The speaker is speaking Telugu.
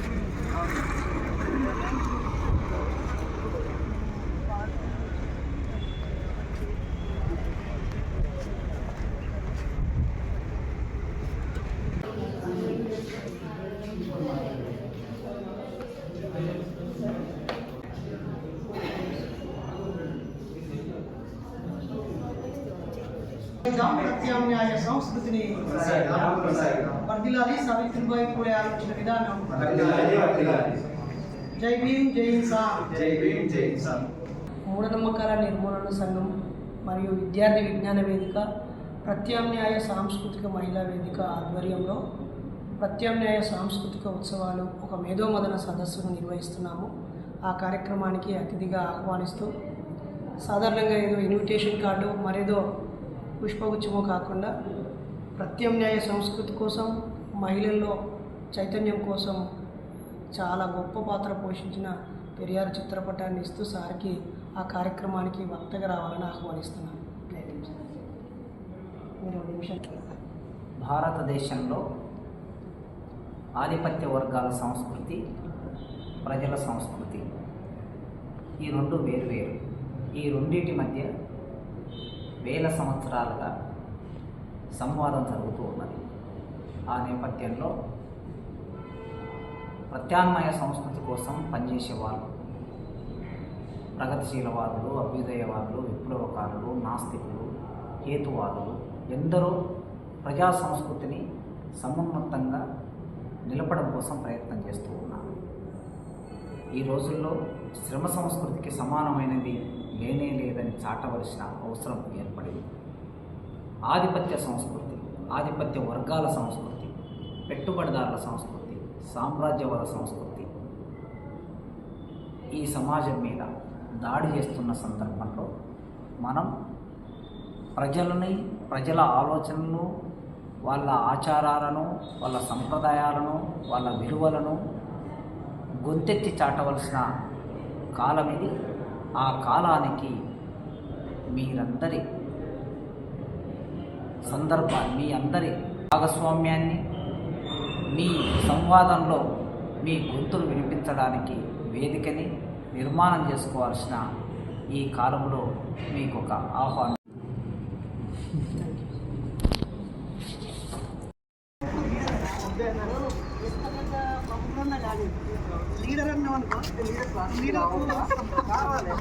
Thank you. ప్రత్యామ్నాయ సంస్కృతిని వర్దిలాలి సావిత్రిబాయి పూలే ఆలోచన విధానం. జై భీమ్ జై ఇన్సాన్ జై భీమ్ జై ఇన్సాన్ మూఢనమ్మకాల నిర్మూలన సంఘం మరియు విద్యార్థి విజ్ఞాన వేదిక ప్రత్యామ్నాయ సాంస్కృతిక మహిళా వేదిక ఆధ్వర్యంలో ప్రత్యామ్నాయ సాంస్కృతిక ఉత్సవాలు ఒక మేధోమదన సదస్సును నిర్వహిస్తున్నాము. ఆ కార్యక్రమానికి అతిథిగా ఆహ్వానిస్తూ సాధారణంగా ఏదో ఇన్విటేషన్ కార్డు మరేదో పుష్పగుచ్చమో కాకుండా ప్రత్యామ్నాయ సంస్కృతి కోసం మహిళల్లో చైతన్యం కోసం చాలా గొప్ప పాత్ర పోషించిన పెరియార్ చిత్రపటాన్ని ఇస్తూ సార్కి ఆ కార్యక్రమానికి వక్తగా రావాలని ఆహ్వానిస్తున్నాను. నిమిషం భారతదేశంలో ఆధిపత్య వర్గాల సంస్కృతి ప్రజల సంస్కృతి ఈ రెండు వేరు వేరు ఈ రెండింటి మధ్య వేల సంవత్సరాలుగా సంవాదం జరుగుతూ ఉన్నది. ఆ నేపథ్యంలో ప్రత్యామ్నాయ సంస్కృతి కోసం పనిచేసేవాళ్ళు ప్రగతిశీలవాదులు అభ్యుదయవాదులు విప్లవకారులు నాస్తికులు హేతువాదులు ఎందరో ప్రజా సంస్కృతిని సమున్నతంగా నిలపడం కోసం ప్రయత్నం చేస్తూ ఉన్నారు. ఈ రోజుల్లో శ్రమ సంస్కృతికి సమానమైనది లేనే లేదని చాటవలసిన అవసరం ఏర్పడింది. ఆధిపత్య సంస్కృతి ఆధిపత్య వర్గాల సంస్కృతి పెట్టుబడిదారుల సంస్కృతి సామ్రాజ్యవాద సంస్కృతి ఈ సమాజం మీద దాడి చేస్తున్న సందర్భంలో మనం ప్రజలని ప్రజల ఆలోచనలను వాళ్ళ ఆచారాలను వాళ్ళ సంప్రదాయాలను వాళ్ళ విలువలను గొంతెత్తి చాటవలసిన కాలం ఇది. ఆ కాలానికి మీరందరి సందర్భాన్ని మీ అందరి భాగస్వామ్యాన్ని మీ సంవాదంలో మీ గొంతులు వినిపించడానికి వేదికని నిర్మాణం చేసుకోవాల్సిన ఈ కాలంలో మీకు ఒక ఆహ్వానం లీడర్ అన్నాం అనుకో లీడర్ కావాలి.